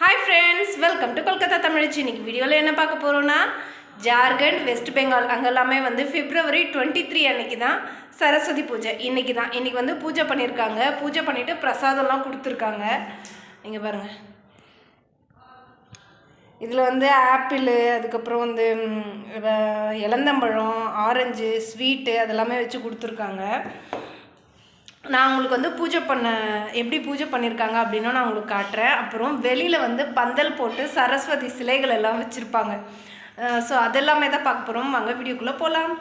Hi friends welcome to Kolkata தமிழ்ச்சி இன்றைக்கி வீடியோவில் என்ன பார்க்க போகிறோன்னா ஜார்க்கண்ட் வெஸ்ட் பெங்கால் அங்கே எல்லாமே வந்து ஃபிப்ரவரி டுவெண்ட்டி த்ரீ அன்னைக்கு தான் சரஸ்வதி பூஜை இன்றைக்கி தான். இன்றைக்கி வந்து பூஜை பண்ணியிருக்காங்க பூஜை பண்ணிவிட்டு பிரசாதம்லாம் கொடுத்துருக்காங்க. நீங்கள் பாருங்கள் இதில் வந்து ஆப்பிள் அதுக்கப்புறம் வந்து ம், இளந்தம்பழம் ஆரஞ்சு ஸ்வீட்டு அதெல்லாமே வச்சு கொடுத்துருக்காங்க. நான் உங்களுக்கு வந்து பூஜை பண்ண எப்படி பூஜை பண்ணியிருக்காங்க அப்படின்னு நான் உங்களுக்கு காட்டுறேன். அப்புறம் வெளியில் வந்து பந்தல் போட்டு சரஸ்வதி சிலைகள் எல்லாம் வச்சுருப்பாங்க. ஸோ அதெல்லாமே தான் பார்க்க போகிறோம் வாங்க வீடியோக்குள்ளே போகலாம்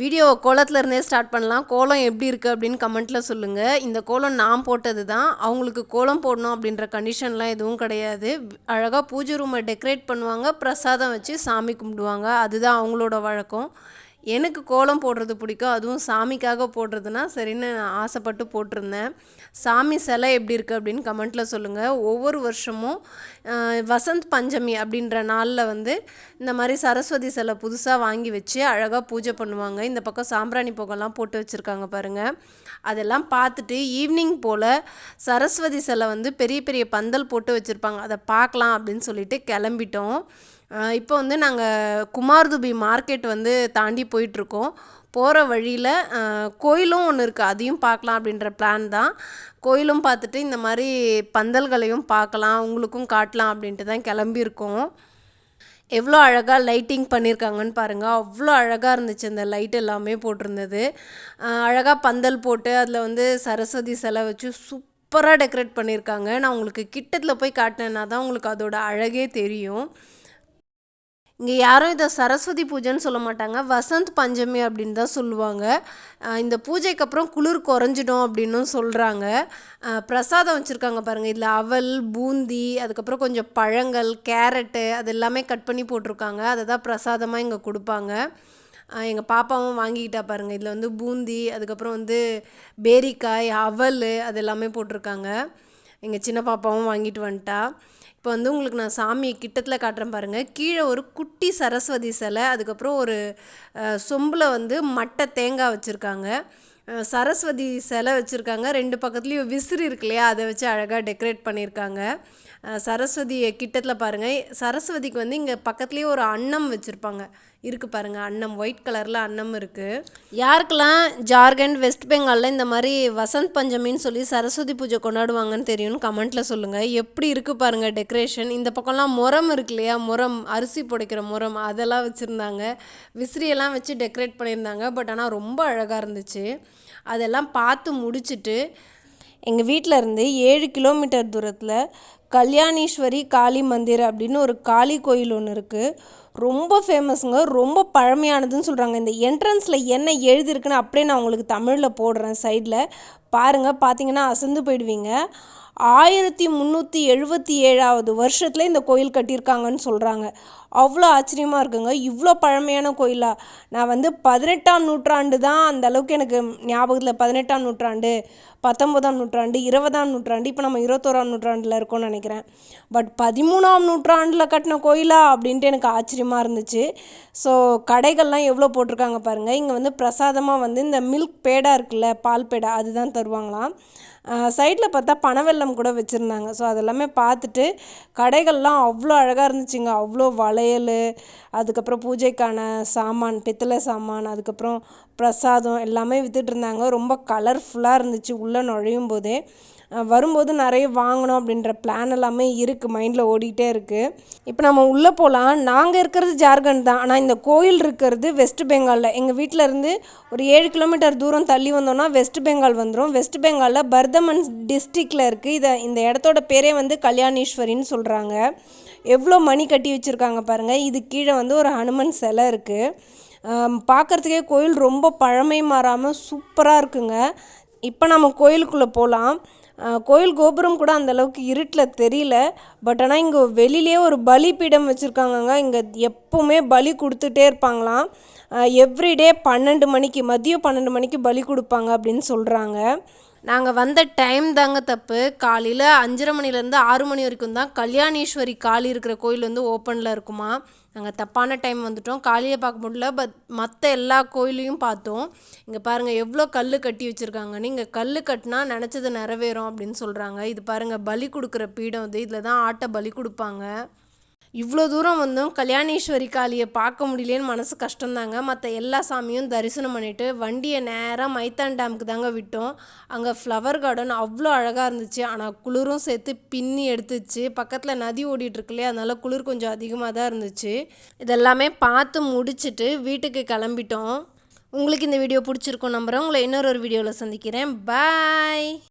வீடியோ கோலத்துலேருந்தே ஸ்டார்ட் பண்ணலாம். கோலம் எப்படி இருக்குது அப்படின்னு கமெண்ட்டில் சொல்லுங்கள் இந்த கோலம் நான் போட்டது தான். அவங்களுக்கு கோலம் போடணும் அப்படின்ற கண்டிஷன்லாம் எதுவும் கிடையாது. அழகாக பூஜை ரூமை டெக்கரேட் பண்ணுவாங்க. பிரசாதம் வச்சு சாமி கும்பிடுவாங்க. அதுதான் அவங்களோட வழக்கம். எனக்கு கோலம் போடுறது பிடிக்கும். அதுவும் சாமிக்காக போடுறதுனா சரின்னு நான் ஆசைப்பட்டு போட்டிருந்தேன். சாமி சிலை எப்படி இருக்குது அப்படின்னு கமெண்ட்டில் சொல்லுங்கள் ஒவ்வொரு வருஷமும் வசந்த் பஞ்சமி அப்படின்ற நாளில் வந்து இந்த மாதிரி சரஸ்வதி சிலை புதுசாக வாங்கி வச்சு அழகாக பூஜை பண்ணுவாங்க. இந்த பக்கம் சாம்பிராணி புகைலாம் போட்டு வச்சுருக்காங்க பாருங்கள் அதெல்லாம் பார்த்துட்டு ஈவினிங் போல் சரஸ்வதி சிலை வந்து பெரிய பெரிய பந்தல் போட்டு வச்சுருப்பாங்க. அதை பார்க்கலாம் அப்படின்னு சொல்லிட்டு கிளம்பிட்டோம். இப்போ வந்து நாங்கள் குமார்துபி மார்க்கெட் வந்து தாண்டி போயிட்டுருக்கோம். போகிற வழியில் கோயிலும் ஒன்று இருக்குது அதையும் பார்க்கலாம் அப்படின்ற பிளான் தான். கோயிலும் பார்த்துட்டு இந்த மாதிரி பந்தல்களையும் பார்க்கலாம் உங்களுக்கும் காட்டலாம் அப்படின்ட்டு தான் கிளம்பியிருக்கோம். எவ்வளோ அழகாக லைட்டிங் பண்ணியிருக்காங்கன்னு பாருங்கள் அவ்வளோ அழகாக இருந்துச்சு அந்த லைட் எல்லாமே போட்டிருந்தது. அழகாக பந்தல் போட்டு அதில் வந்து சரஸ்வதி சிலை வச்சு சூப்பராக டெக்கரேட் பண்ணியிருக்காங்க. நான் உங்களுக்கு கிட்டத்தில் போய் காட்டினேன்னா தான் உங்களுக்கு அதோட அழகே தெரியும். இங்கே யாரும் இதை சரஸ்வதி பூஜைன்னு சொல்ல மாட்டாங்க. வசந்த் பஞ்சமி அப்படின்னு தான் சொல்லுவாங்க. இந்த பூஜைக்கு அப்புறம் குளிர் குறைஞ்சிடும் அப்படின்னும் சொல்கிறாங்க பிரசாதம் வச்சுருக்காங்க பாருங்கள் இதில் அவல் பூந்தி அதுக்கப்புறம் கொஞ்சம் பழங்கள் கேரட்டு அது எல்லாமே கட் பண்ணி போட்டிருக்காங்க. அதை தான் பிரசாதமாக இங்கே கொடுப்பாங்க. எங்கள் பாப்பாவும் வாங்கிக்கிட்டா பாருங்கள் இதில் வந்து பூந்தி அதுக்கப்புறம் வந்து பேரிக்காய் அவல் அது எல்லாமே போட்டிருக்காங்க. எங்கள் சின்ன பாப்பாவும் வாங்கிட்டு வந்துட்டா. இப்போ வந்து உங்களுக்கு நான் சாமியை கிட்டத்தில் காட்டுறேன் பாருங்கள் கீழே ஒரு குட்டி சரஸ்வதி சிலை அதுக்கப்புறம் ஒரு சொம்பில் வந்து மட்டை தேங்காய் வச்சுருக்காங்க. சரஸ்வதி சிலை வச்சுருக்காங்க. ரெண்டு பக்கத்துலேயும் விசிறி இருக்கு இல்லையா? அதை வச்சு அழகாக டெக்கரேட் பண்ணியிருக்காங்க. சரஸ்வதியை கிட்டத்தில் பாருங்கள் சரஸ்வதிக்கு வந்து இங்கே பக்கத்துலேயே ஒரு அன்னம் வச்சுருப்பாங்க. இருக்குது பாருங்கள் அன்னம். ஒயிட் கலரில் அன்னம் இருக்குது யாருக்கெல்லாம் ஜார்க்கண்ட் வெஸ்ட் பெங்காலில் இந்த மாதிரி வசந்த் பஞ்சமின்னு சொல்லி சரஸ்வதி பூஜை கொண்டாடுவாங்கன்னு தெரியும்னு கமெண்ட்டில் சொல்லுங்கள் எப்படி இருக்குது பாருங்கள் டெக்கரேஷன்? இந்த பக்கம்லாம் முரம் இருக்கு இல்லையா? முரம் அரிசி புடைக்கிற முரம் அதெல்லாம் வச்சுருந்தாங்க. விசிறியெல்லாம் வச்சு டெக்கரேட் பண்ணியிருந்தாங்க. பட் ஆனால் ரொம்ப அழகாக இருந்துச்சு. அதெல்லாம் பார்த்து முடிச்சுட்டு எங்கள் வீட்டில் இருந்து ஏழு கிலோமீட்டர் தூரத்தில் கல்யாணீஸ்வரி காளி மந்திர் அப்படின்னு ஒரு காளி கோயில் ஒன்று இருக்குது ரொம்ப ஃபேமஸுங்க ரொம்ப பழமையானதுன்னு சொல்கிறாங்க இந்த என்ட்ரன்ஸில் என்ன எழுதியிருக்குன்னு அப்படியே நான் உங்களுக்கு தமிழில் போடுறேன் சைடில் பாருங்கள் பார்த்தீங்கன்னா அசந்து போயிடுவீங்க. ஆயிரத்தி முந்நூற்றி எழுபத்தி ஏழாவது வருஷத்தில் இந்த கோயில் கட்டியிருக்காங்கன்னு சொல்கிறாங்க அவ்வளோ ஆச்சரியமாக இருக்குங்க. இவ்வளோ பழமையான கோயிலாக நான் வந்து பதினெட்டாம் நூற்றாண்டு தான் அந்த அளவுக்கு எனக்கு ஞாபகத்தில். பதினெட்டாம் நூற்றாண்டு பத்தொன்பதாம் நூற்றாண்டு இருபதாம் நூற்றாண்டு இப்போ நம்ம இருபத்தோராம் நூற்றாண்டில் இருக்கோம்னு நினைக்கிறேன். பட் பதிமூணாம் நூற்றாண்டில் கட்டின கோயிலா? அப்படின்ட்டு எனக்கு ஆச்சரியமாக இருந்துச்சு. ஸோ கடைகள்லாம் எவ்வளோ போட்டிருக்காங்க பாருங்கள் இங்கே வந்து பிரசாதமாக வந்து இந்த மில்க் பேடா இருக்குல்ல பால் பேடா அதுதான் தருவாங்களாம். சைடில் பார்த்தா பனவெல்லம் கூட வச்சுருந்தாங்க. ஸோ அதெல்லாமே பார்த்துட்டு கடைகள்லாம் அவ்வளோ அழகாக இருந்துச்சுங்க. அவ்வளோ வளையல் அதுக்கப்புறம் பூஜைக்கான சாமான் பித்தளை சாமான் அதுக்கப்புறம் பிரசாதம் எல்லாமே விற்றுட்ருந்தாங்க ரொம்ப கலர்ஃபுல்லாக இருந்துச்சு. உள்ளே நுழையும் போதே வரும்போது நிறைய வாங்கணும் அப்படின்ற பிளான் எல்லாமே இருக்குது மைண்டில் ஓடிக்கிட்டே இருக்குது இப்போ நம்ம உள்ளே போகலாம் நாங்கள் இருக்கிறது ஜார்க்கண்ட் தான். ஆனால் இந்த கோயில் இருக்கிறது வெஸ்ட் பெங்காலில். எங்கள் வீட்டில் இருந்து ஒரு ஏழு கிலோமீட்டர் தூரம் தள்ளி வந்தோம்னா வெஸ்ட் பெங்கால் வந்துடும் வெஸ்ட் பெங்காலில் பர்தமன் டிஸ்ட்ரிக்டில் இருக்குது இதை இந்த இடத்தோட பேரே வந்து கல்யாணீஸ்வரின்னு சொல்கிறாங்க எவ்வளோ மணி கட்டி வச்சுருக்காங்க பாருங்கள் இது கீழே வந்து ஒரு ஹனுமன் சிலை இருக்குது பார்க்குறதுக்கே கோயில் ரொம்ப பழமை மாறாமல் சூப்பராக இருக்குங்க. இப்போ நம்ம கோயிலுக்குள்ளே போகலாம் கோயில் கோபுரம் கூட அந்த அளவுக்கு இருட்டில் தெரியல. பட் ஆனால் இங்கே வெளியிலே ஒரு பலிபீடம் வச்சுருக்காங்கங்க. இங்கே எப்போவுமே பலி கொடுத்துட்டே இருப்பாங்களாம். எவ்ரிடே பன்னெண்டு மணிக்கு மதியம் பன்னெண்டு மணிக்கு பலி கொடுப்பாங்க அப்படின்னு சொல்கிறாங்க நாங்கள் வந்த டைம் தாங்க தப்பு. காலையில் அஞ்சரை மணிலேருந்து ஆறு மணி வரைக்கும் தான் கல்யாணீஸ்வரி காளி இருக்கிற கோயில் வந்து ஓப்பனில் இருக்குமா. நாங்கள் தப்பான டைம் வந்துட்டோம். காளியை பார்க்க முடியல பட் மற்ற எல்லா கோயிலையும் பார்த்தோம். இங்கே பாருங்கள் எவ்வளோ கல் கட்டி வச்சுருக்காங்கன்னு இங்கே கல் கட்டினா நினச்சது நிறைவேறும் அப்படின்னு சொல்கிறாங்க இது பாருங்கள் பலி கொடுக்குற பீடம் இது இதில் தான் ஆட்டை பலி கொடுப்பாங்க. இவ்வளோ தூரம் வந்தும். கல்யாணேஸ்வரி காளியை பார்க்க முடியலேன்னு மனசு கஷ்டம்தாங்க. மற்ற எல்லா சாமியும் தரிசனம் பண்ணிவிட்டு வண்டியை நேராக மைத்தான் டேமுக்கு தாங்க விட்டோம். அங்கே ஃப்ளவர் கார்டன் அவ்வளோ அழகாக இருந்துச்சு. ஆனால் குளிரும் சேர்த்து பின்னி எடுத்துச்சு. பக்கத்தில் நதி ஓடிட்டு இருக்கு இல்லையா? குளிர் கொஞ்சம் அதிகமாக தான் இருந்துச்சு. இதெல்லாமே பார்த்து முடிச்சுட்டு வீட்டுக்கு கிளம்பிட்டோம். உங்களுக்கு இந்த வீடியோ பிடிச்சிருக்கும் நம்புகிறேன் உங்களை இன்னொரு ஒரு வீடியோவில் சந்திக்கிறேன். பாய்